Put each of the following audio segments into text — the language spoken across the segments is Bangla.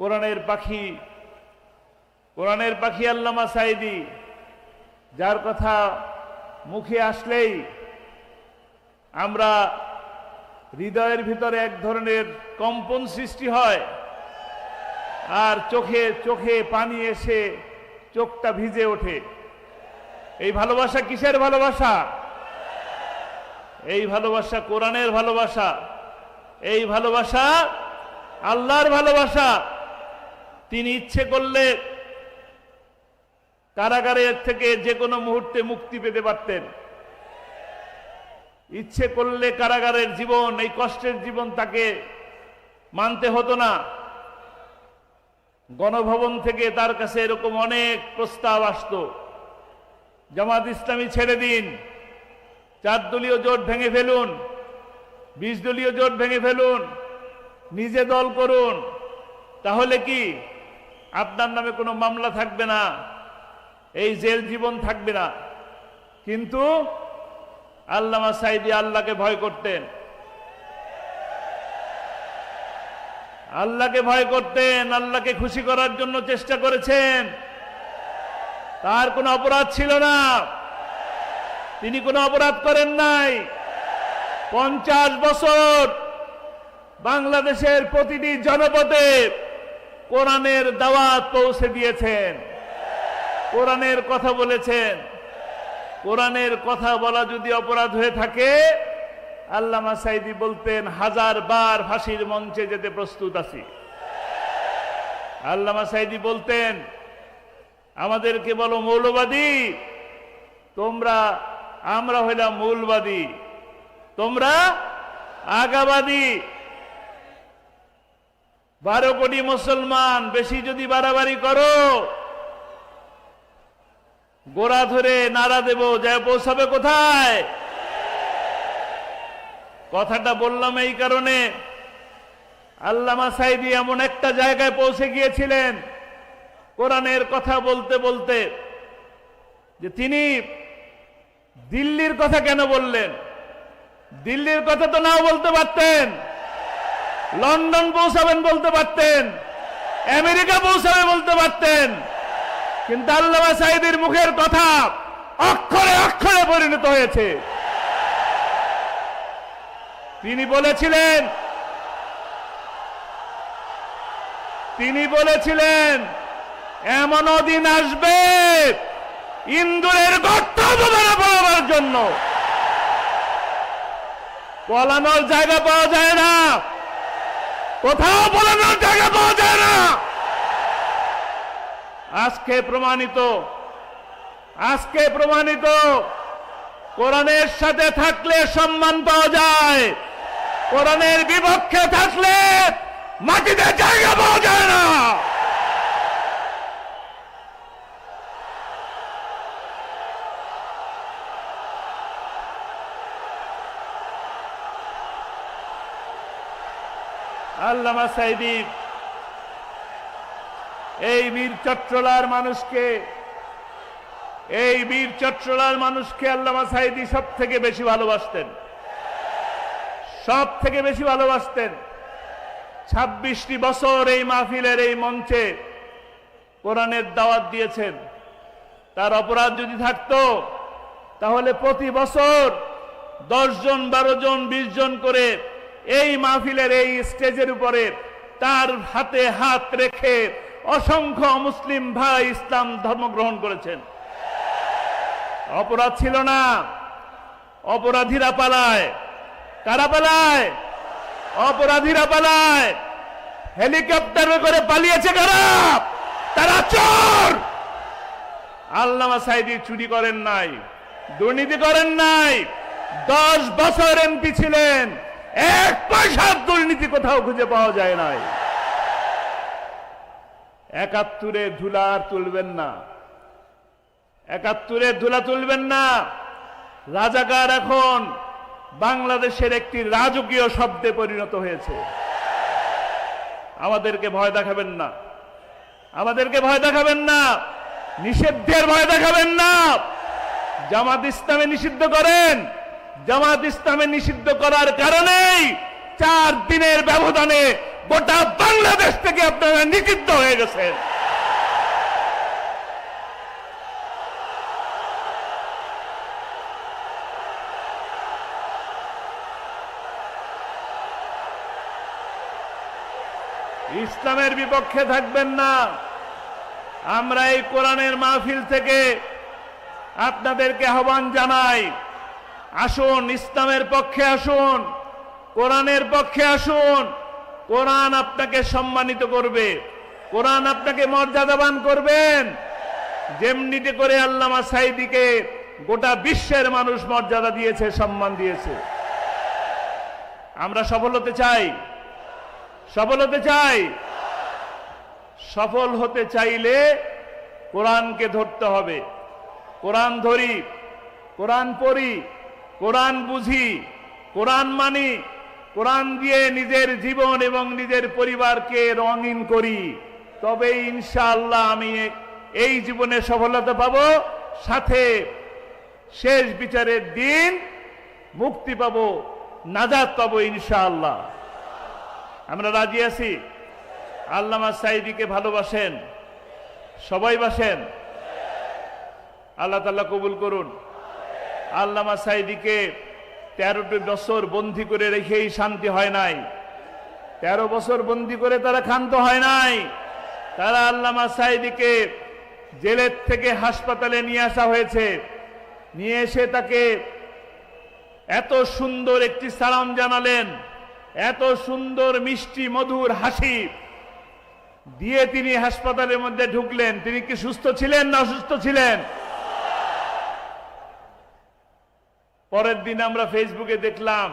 কোরআনের পাখি কোরআনের পাখি আল্লামা সাইদি যার কথা মুখে আসলেই আমরা হৃদয়ের ভিতরে এক ধরনের কম্পন সৃষ্টি হয় আর চোখে চোখে পানি এসে চোখটা ভিজে ওঠে। এই ভালোবাসা কিসের ভালোবাসা? এই ভালোবাসা কোরআনের ভালোবাসা। এই ভালোবাসা আল্লাহর ভালোবাসা। তিনি ইচ্ছে করলে কারাগারের থেকে যে কোনো মুহূর্তে মুক্তি পেতে পারতেন। ইচ্ছে করলে কারাগারের জীবন, এই কষ্টের জীবন তাকে মানতে হতো না। গণভবন থেকে তার কাছে এরকম অনেক প্রস্তাব আসতো, জামাত ইসলামী ছেড়ে দিন, চার দলীয় জোট ভেঙে ফেলুন, বিশ দলীয় জোট ভেঙে ফেলুন, নিজে দল করুন, তাহলে কি আপনার নামে কোনো মামলা থাকবে না। এই জেল জীবন থাকবে না। কিন্তু আল্লামা সাইদি আল্লাহকে ভয় করতেন। আল্লাহকে ভয় করতেন, আল্লাহকে খুশি করার জন্য চেষ্টা করেছেন। তার কোনো অপরাধ ছিল না। তিনি কোনো অপরাধ করেন নাই। পঞ্চাশ বছর বাংলাদেশের প্রতিটি জনপদে কোরআনের দাওয়াত পৌঁছে দিয়েছেন। কোরআনের কথা বলেছেন। কোরআনের কথা বলা যদি অপরাধ হয়ে থাকে, আল্লামা সাইদি বলতেন, হাজার বার ফাঁসির মঞ্চে যেতে প্রস্তুত আছি। আল্লামা সাইদি বলতেন, আমাদেরকে বলো মৌলবাদী, তোমরা আমরা হইলাম মৌলবাদী, তোমরা আগাবাদী। বারো কোটি মুসলমান বেশি যদি বাড়াবাড়ি করো, গোড়া ধরে নাড়া দেব, যায় পৌঁছাবে কোথায়? কথাটা বললাম এই কারণে। আল্লামা সাইদি এমন একটা জায়গায় পৌঁছে গিয়েছিলেন, কোরআনের কথা বলতে বলতে, যে তিনি দিল্লির কথা কেন বললেন? দিল্লির কথা তো নাও বলতে পারতেন। লন্ডন পৌঁছাবেন বলতে পারতেন। আমেরিকা পৌঁছাবে বলতে পারতেন। কিন্তু আল্লামা সাইদির মুখের কথা অক্ষরে অক্ষরে পরিণত হয়েছে। তিনি বলেছিলেন তিনি বলেছিলেন, এমন দিন আসবে ইন্দুরের গর্ত পড়াবার জন্য। পলানোর জায়গা পাওয়া যায় না। কোথাও বলানোর জায়গা পাওয়া যায় না। আজকে প্রমাণিত আজকে প্রমাণিত। কোরআনের সাথে থাকলে সম্মান পাওয়া যায়। কোরআনের বিপক্ষে থাকলে মাটিতে জায়গা পাওয়া যায় না। আল্লামা সাইদি এই বীর চট্টলার মানুষকে, এই বীর চট্টলার মানুষকে আল্লামা সাইদি সব থেকে বেশি ভালোবাসতেন। সব থেকে বেশি ভালোবাসতেন। ছাব্বিশটি বছর এই মাহফিলের এই মঞ্চে কোরআনের দাওয়াত দিয়েছেন। তার অপরাধ যদি থাকতো, তাহলে প্রতি বছর দশ জন, বারো জন, বিশ জন করে এই মাহফিলের এই স্টেজের উপরে তার হাতে হাত রেখে অসংখ্য মুসলিম ভাই ইসলাম ধর্ম গ্রহণ করেছেন। অপরাধ ছিল না। অপরাধীরা পালায়। কারা পালায়? অপরাধীরা পালায়। হেলিকপ্টারে করে পালিয়েছে কারা? তারা চোর! আল্লামা সাইদি চুরি করেন নাই, দুর্নীতি করেন নাই, দশ বছর এমপি ছিলেন। এক পয়সার দুর্নীতি কোথাও খুঁজে পাওয়া যায় নাই। একাত্তরে ধুলা আর তুলবেন না। একাত্তরে ধুলা তুলবেন না। রাজাকার এখন বাংলাদেশের একটি রাজকীয় শব্দে পরিণত হয়েছে। আমাদেরকে ভয় দেখাবেন না। আমাদেরকে ভয় দেখাবেন না। নিষিদ্ধের ভয় দেখাবেন না। জামাত ইসলামে নিষিদ্ধ করেন। জামাত ইসলামে নিষিদ্ধ করার কারণেই চার দিনের ব্যবধানে গোটা বাংলাদেশ থেকে আপনারা নিষিদ্ধ হয়ে গেছেন। ইসলামের বিপক্ষে থাকবেন না। আমরা এই কোরআনের মাহফিল থেকে আপনাদেরকে আহ্বান জানাই আসুন, ইসলামের পক্ষে আসুন, কোরআনের পক্ষে আসুন। কোরআন আপনাকে সম্মানিত করবে, কোরআন আপনাকে মর্যাদাবান করবেন। যেমনিতে করে আল্লামা সাইদিকে গোটা বিশ্বের মানুষ মর্যাদা দিয়েছে, সম্মান দিয়েছে। আমরা সফল হতে চাই। সফল হতে চাই। সফল হতে চাইলে কোরআনকে ধরতে হবে। কোরআন ধরি, কোরআন পড়ি কোরআন বুঝি, কোরআন মানি, কোরআন দিয়ে নিজের জীবন এবং নিজের পরিবারকে রঙিন করি। তবে ইনশাআল্লাহ আমি এই জীবনে সফলতা পাব, সাথে শেষ বিচারের দিন মুক্তি পাব, নাজাদ পাবো ইনশাআল্লাহ। আমরা রাজি আছি? আল্লামা সাইদিকে ভালোবাসেন? সবাই বাসেন? আল্লাহ তাল্লাহ কবুল করুন। আল্লামা সাইদিকে তেরোটি বছর বন্দি করে রেখেই শান্তি হয় নাই। তেরো বছর বন্দি করে তারা ক্ষান্ত হয় নাই। তারা আল্লামা সাইদিকে জেলের থেকে হাসপাতালে নিয়ে আসা হয়েছে। নিয়ে এসে তাকে এত সুন্দর একটি সালাম জানালেন, এত সুন্দর মিষ্টি, মধুর হাসি দিয়ে তিনি হাসপাতালের মধ্যে ঢুকলেন। তিনি কি সুস্থ ছিলেন না অসুস্থ ছিলেন? পরের দিন আমরা ফেসবুকে দেখলাম,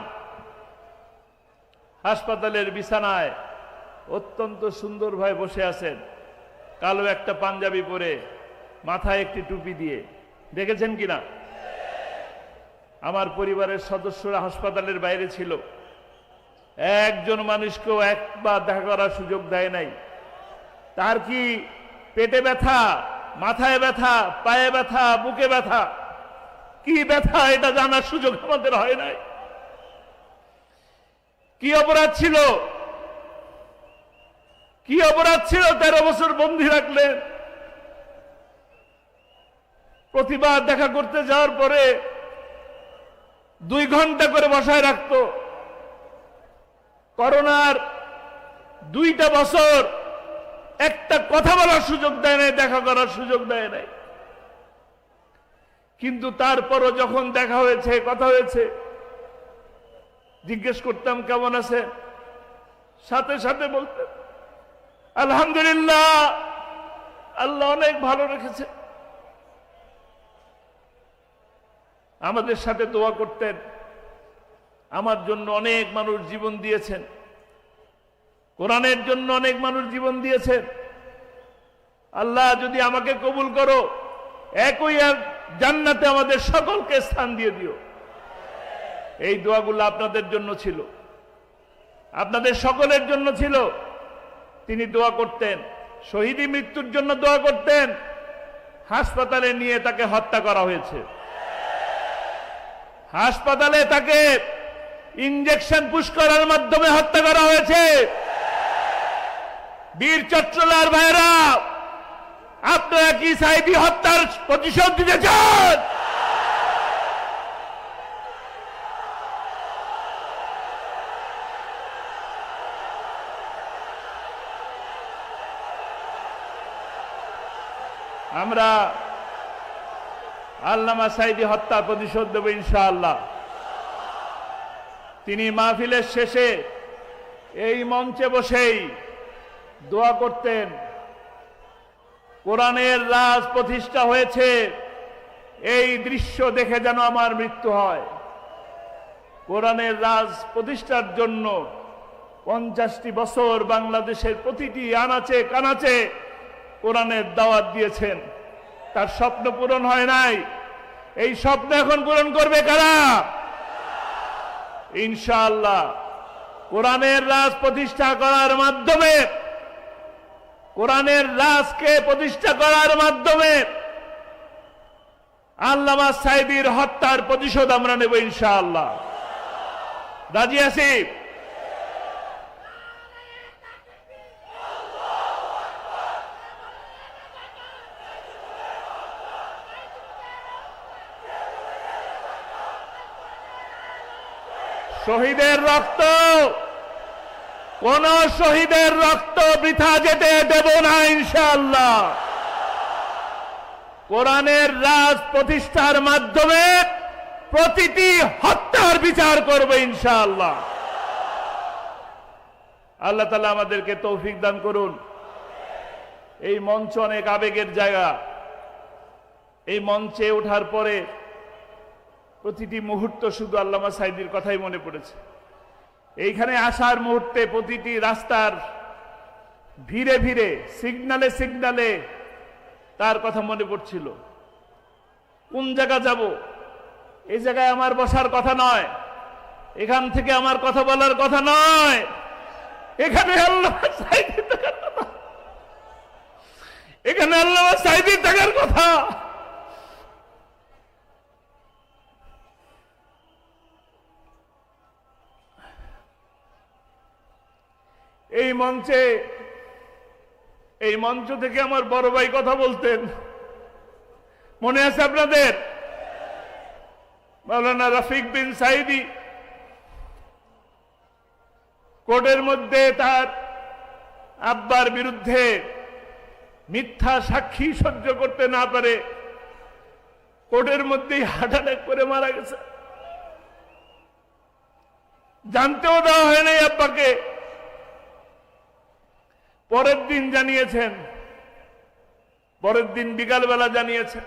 হাসপাতালের বিছানায় অত্যন্ত সুন্দর সুন্দরভাবে বসে আছেন, কালো একটা পাঞ্জাবি পরে মাথায় একটি টুপি দিয়ে। দেখেছেন কিনা আমার পরিবারের সদস্যরা হাসপাতালের বাইরে ছিল। একজন মানুষকেও একবার দেখা করার সুযোগ দেয় নাই। তার কি পেটে ব্যথা, মাথায় ব্যথা, পায়ে ব্যথা, বুকে ব্যথা? কি ব্যথা, এটা জানার সুযোগ আমাদের হয় নাই। কি অপরাধ ছিল? কি অপরাধ ছিল? তেরো বছর বন্দি রাখলেন। প্রতিবার দেখা করতে যাওয়ার পরে দুই ঘণ্টা করে বসায় রাখতো। করোনার দুইটা বছর একটা কথা বলার সুযোগ দেয় নাই, দেখা করার সুযোগ দেয় নাই। কিন্তু তারপরও যখন দেখা হয়েছে, কথা হয়েছে, জিজ্ঞেস করতাম, কেমন আছে সাথে সাথে বলতেন, আলহামদুলিল্লাহ, আল্লাহ অনেক ভালো রেখেছে। আমাদের সাথে দোয়া করতেন, আমার জন্য অনেক মানুষ জীবন দিয়েছেন। কোরআনের জন্য অনেক মানুষ জীবন দিয়েছেন। আল্লাহ যদি আমাকে কবুল করো, একই আর জান্নাতে আমাদের সকলকে স্থান দিয়ে দিও। এই দোয়াগুলো আপনাদের জন্য ছিল। আপনাদের সকলের জন্য ছিল। তিনি দোয়া করতেন, শহীদি মৃত্যুর জন্য দোয়া করতেন। হাসপাতালে নিয়ে তাকে হত্যা করা হয়েছে। হাসপাতালে তাকে ইঞ্জেকশন পুশ করার মাধ্যমে হত্যা করা হয়েছে। বীর চট্টলার ভাইরা আপনারা কি সাইদি হত্যার প্রতিশোধ দিতে চান? আমরা আল্লামা সাইদি হত্যার প্রতিশোধ দেব ইনশাআল্লাহ। তিনি মাহফিলের শেষে এই মঞ্চে বসেই দোয়া করতেন। কোরআনের রাজ প্রতিষ্ঠা হয়েছে। এই দৃশ্য দেখে যেন আমার মৃত্যু হয়। কোরআনের রাজ প্রতিষ্ঠার জন্য পঞ্চাশটি বছর বাংলাদেশের প্রতিটি আনাচে কানাচে কোরআনের দাওয়াত দিয়েছেন। তার স্বপ্ন পূরণ হয় নাই। এই স্বপ্ন এখন পূরণ করবে কারা? ইনশাআল্লাহ। কোরআনের রাজ প্রতিষ্ঠা করার মাধ্যমে কোরআনের রাজকে প্রতিষ্ঠা করার মাধ্যমে আল্লামা সাহেবির হত্যার প্রতিশোধ আমরা নেব ইনশাআল্লাহ। রাজি শহীদের রক্ত কোন শহীদের রক্ত বৃথা যেতে দেব না ইনশাআল্লাহ। কোরআনের রাজ প্রতিষ্ঠার মাধ্যমে প্রতিটি হত্যার বিচার করবে ইনশাআল্লাহ। আল্লাহ তালা আমাদেরকে তৌফিক দান করুন। এই মঞ্চ অনেক আবেগের জায়গা। এই মঞ্চে ওঠার পরে প্রতিটি মুহূর্ত শুধু আল্লামা সাইদির কথাই মনে পড়েছে। এইখানে আসার মুহূর্তে প্রতিটি রাস্তার ভিড়ে ভিড়ে সিগনালে সিগনালে তার কথা মনে পড়ছিল। কোন জায়গা যাব? এই জায়গায় আমার বসার কথা নয়। এখান থেকে আমার কথা বলার কথা নয়। এখানে আল্লাহ এখানে আল্লাহ সাইদি থাকার কথা। এই মঞ্চে, এই মঞ্চ থেকে আমার বড় ভাই কথা বলতেন। মনে আছে আপনাদের? মৌলানা রফিক বিন সাইদি। কোর্টের মধ্যে তার আব্বার বিরুদ্ধে মিথ্যা সাক্ষী সহ্য করতে না পারে, কোর্টের মধ্যেই হার্ট অ্যাটাক করে মারা গেছে। জানতেও দেওয়া হয় নাই আব্বাকে। পরের দিন জানিয়েছেন, পরের দিন বিকালবেলা জানিয়েছেন।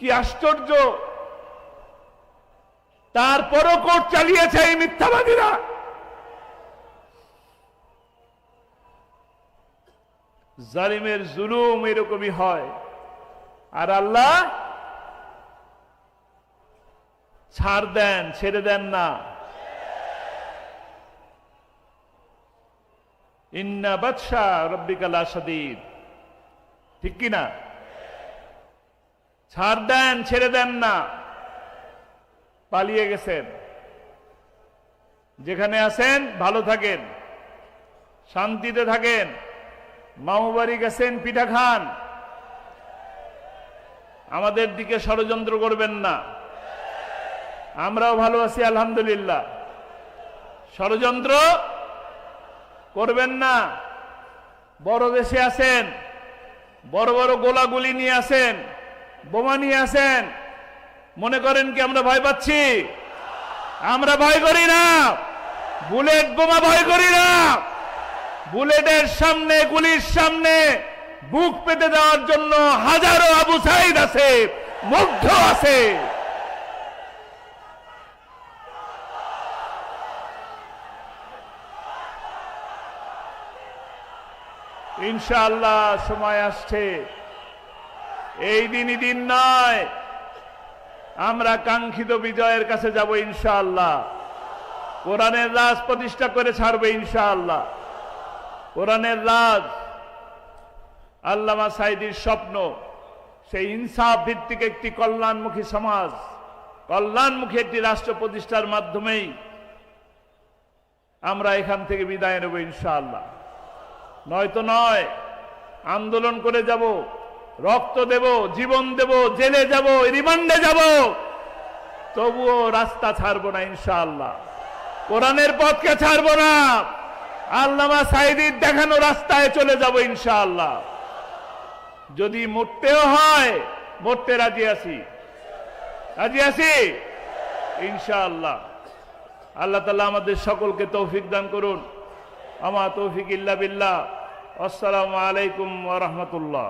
কি আশ্চর্য! তারপরও কোর্ট চালিয়েছে এই মিথ্যাবাদীরা। জালিমের জুলুম এরকমই হয়। আর আল্লাহ ছাড় দেন, ছেড়ে দেন না। ইন্না বাদশা রব্বিকাল আসাদিদ ঠিক কি না ছাড় দেন, ছেড়ে দেন না। পালিয়ে গেছেন। যেখানে আছেন, ভালো থাকেন। শান্তিতে থাকেন। মামুবাড়ি গেছেন, পিঠা খান। আমাদের দিকে ষড়যন্ত্র করবেন না। আমরাও ভালো আছি, আলহামদুলিল্লাহ। ষড়যন্ত্র করবেন না। বড় দেশে আছেন, বড় বড় গোলাগুলি নিয়ে আসেন বোমা নিয়ে আসেন মনে করেন কি আমরা ভয় পাচ্ছি? আমরা ভয় করি না। বুলেট বোমা ভয় করি না। বুলেটের সামনে, গুলির সামনে বুক পেতে দেওয়ার জন্য হাজারো আবু সাইদ আছে, মুগ্ধ আছে। ইনশাআল্লাহ সময় আসছে। এই দিনই দিন নয়, আমরা কাঙ্ক্ষিত বিজয়ের কাছে যাব ইনশাআল্লাহ। কোরআনের রাজ প্রতিষ্ঠা করে ছাড়বে ইনশাআল্লাহ। কোরআনের রাজ, আল্লামা সাইদির স্বপ্ন, সেই ইনসাফ ভিত্তিক একটি কল্যাণমুখী সমাজ, কল্যাণমুখী একটি রাষ্ট্র প্রতিষ্ঠার মাধ্যমেই আমরা এখান থেকে বিদায় নেব ইনশাআল্লাহ। নয়তো নয়, আন্দোলন করে যাব, রক্ত দেব, জীবন দেব, জেলে যাব, রিমান্ডে যাব। তবুও রাস্তা ছাড়বো না ইনশাআল্লাহ। কোরআনের পথকে ছাড়বো না। আল্লামা সাইদির দেখানো রাস্তায় চলে যাব ইনশাআল্লাহ। যদি মরতেও হয়, মরতে রাজি আছি। রাজি আছি? ইনশাআল্লাহ। আল্লাহ তালা আমাদের সকলকে তৌফিক দান করুন। আমার তৌফিক ইল্লা বিল্লাহ। আসসালামু আলাইকুম ওয়া রাহমাতুল্লাহ।